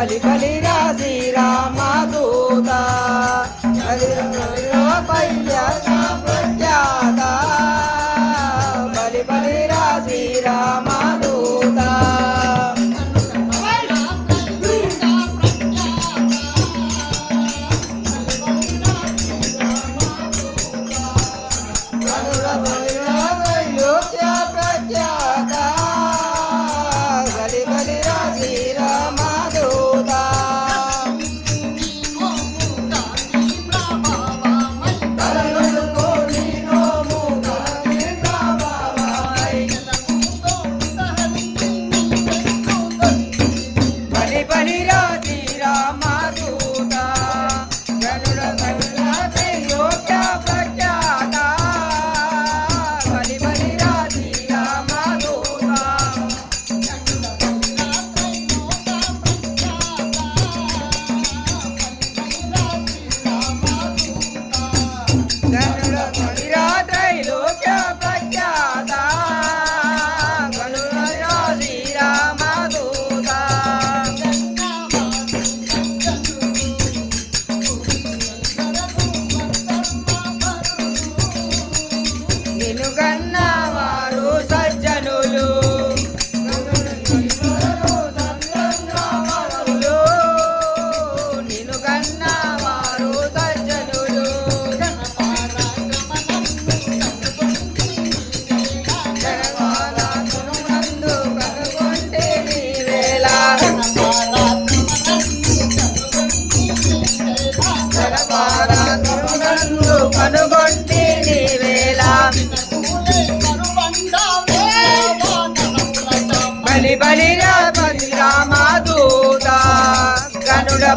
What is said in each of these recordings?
కలి కలిరా శ్రీరామదూత కలిరా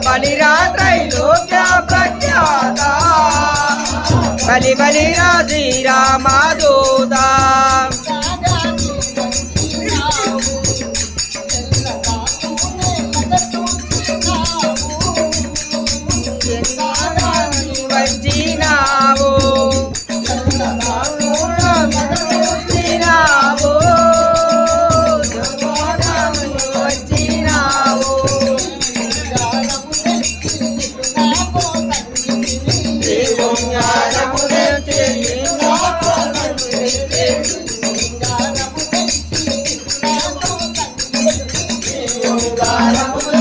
బలిరా త్రైలోక్య ప్రఖ్యాత బలి బలిరా శ్రీరామా దూత Yeah. Malam.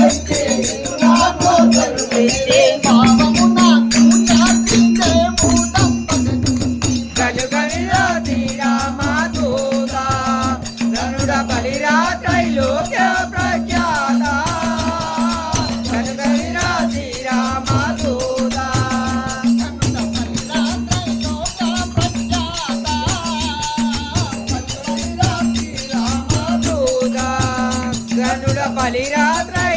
la palera otra vez.